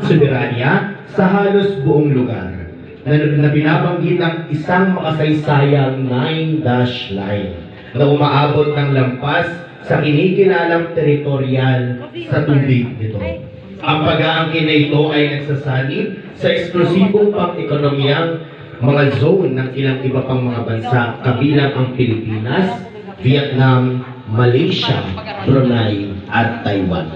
soberanya sa halos buong lugar na, na binabanggit ng isang makasaysayang nine-dash line na umaabot ng lampas sa kinikilalang teritorial sa tubig nito. Ang pag-aangkin na ito ay nagsasanib sa eksklusibong pang-ekonomiyang mga zone ng ilang iba pang mga bansa kabilang ang Pilipinas, Vietnam, Malaysia, Brunei at Taiwan.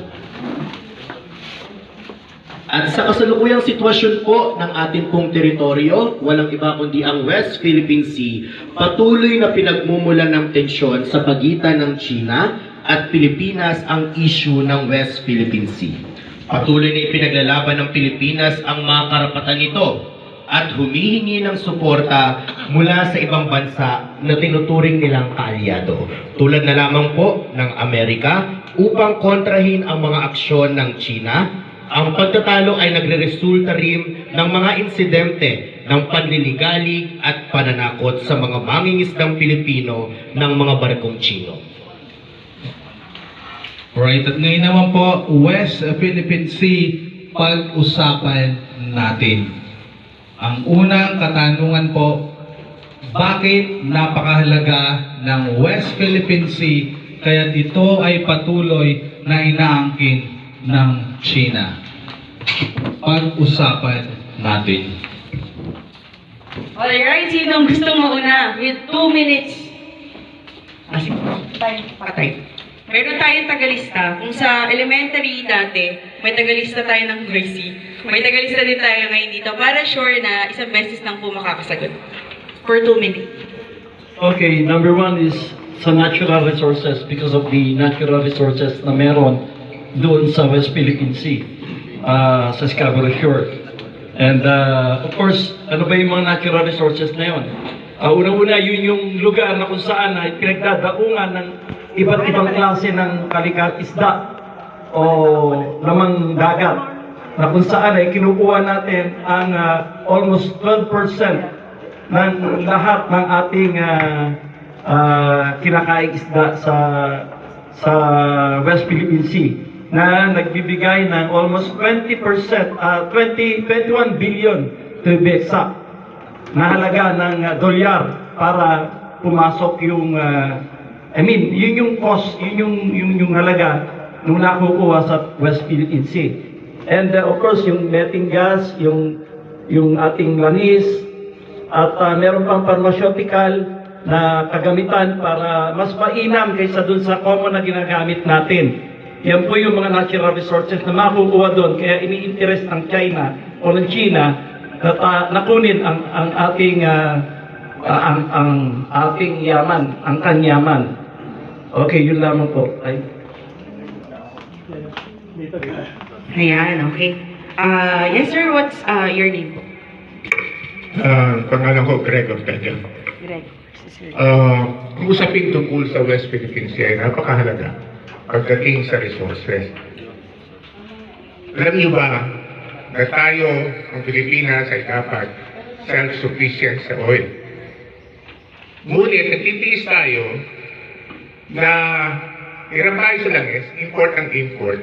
At sa kasalukuyang sitwasyon po ng ating pong teritoryo, walang iba kundi ang West Philippine Sea, patuloy na pinagmumulan ng tensyon sa pagitan ng China at Pilipinas ang issue ng West Philippine Sea. Patuloy na ipinaglalaban ng Pilipinas ang mga karapatan nito at humihingi ng suporta mula sa ibang bansa na tinuturing nilang kaalyado. Tulad na lamang po ng Amerika upang kontrahin ang mga aksyon ng China ang pagtatalo ay nagre-resulta rin ng mga insidente ng panliligalig at pananakot sa mga mangingisdang Pilipino ng mga barkong Chino. Alright, at ngayon naman po, West Philippine Sea, pag-usapan natin. Ang unang katanungan po, bakit napakahalaga ng West Philippine Sea kaya ito ay patuloy na inaangkin ng China? Pag-usapan natin. Alright, sinong gustong mauna? With two minutes. Ah, sige. Patay. Meron tayong tagalista. Kung sa elementary dati, may tagalista tayo ng Mercy. May tagalista din tayo ngayon dito para sure na isang beses lang po makakasagot. For two minutes. Okay, number one is sa natural resources because of the natural resources na meron doon sa West Philippine Sea, ah, sa Scarborough Shore. And uh, of course, ano ba yung mga natural resources na yun? Ah, Una-una, yun yung lugar na kung saan ay pinagdadaungan ng iba't ibang klase ng kalikat isda o lamang dagat na kung saan ay kinukuha natin ang ah, almost 12% ng lahat ng ating ah, ah, kinakaing isda sa sa West Philippine Sea na nagbibigay ng almost 20%, ah 20, 21 billion to be exact na halaga ng ah, dolyar para pumasok yung ah, I mean, yun yung cost, yun yung, yung, yung halaga nung nakukuha sa West Philippine Sea. And uh, of course, yung netting gas, yung, yung ating langis, at uh, meron pang pharmaceutical na kagamitan para mas mainam kaysa dun sa common na ginagamit natin. Yan po yung mga natural resources na makukuha doon. Kaya ini-interest ng China o ng China na ta- nakunin ang, ang ating ah, ah, ang, ang ating yaman, ang kanyaman. Okay, yun lamang po. Ay, Ayan, okay. Ah, yes sir, what's ah, your name po? Ah, pangalan ko Greg Ortega. Greg. Kung usapin tungkol sa West Philippine Sea ay napakahalaga pagdating sa resources. Alam niyo ba na tayo, ang Pilipinas, ay dapat self-sufficient sa oil? Ngunit natitiis tayo na hirap tayo sa langis, import ang import,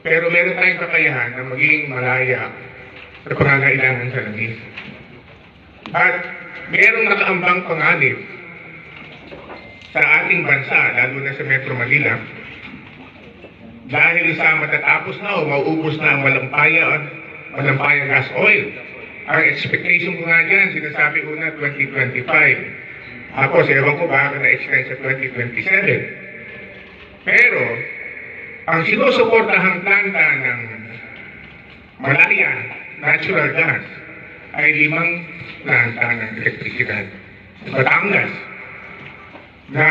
pero meron tayong kakayahan na maging malaya sa pangangailangan sa langis. At merong nakaambang panganib sa ating bansa, lalo na sa Metro Manila, dahil sa matatapos na o mauubos na ang malampayan, malampayan gas oil. Ang expectation ko nga dyan, sinasabi ko na 2025. Ako, ewan ko baka na-extend sa 2027. Pero, ang sinusuportahang planta ng Malaya Natural Gas ay limang planta ng elektrisidad. Sa Batangas, na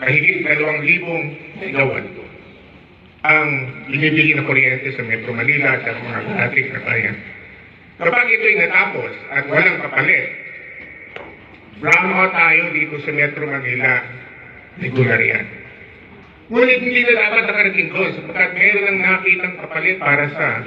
mahigit dalawang libong megawatt ang binibigay na kuryente sa Metro Manila at sa mga dating na bayan. Kapag ito'y natapos at walang kapalit, brownout tayo dito sa Metro Manila, regular yan. Ngunit hindi na dapat nakarating doon sapagkat meron ang nakitang kapalit para sa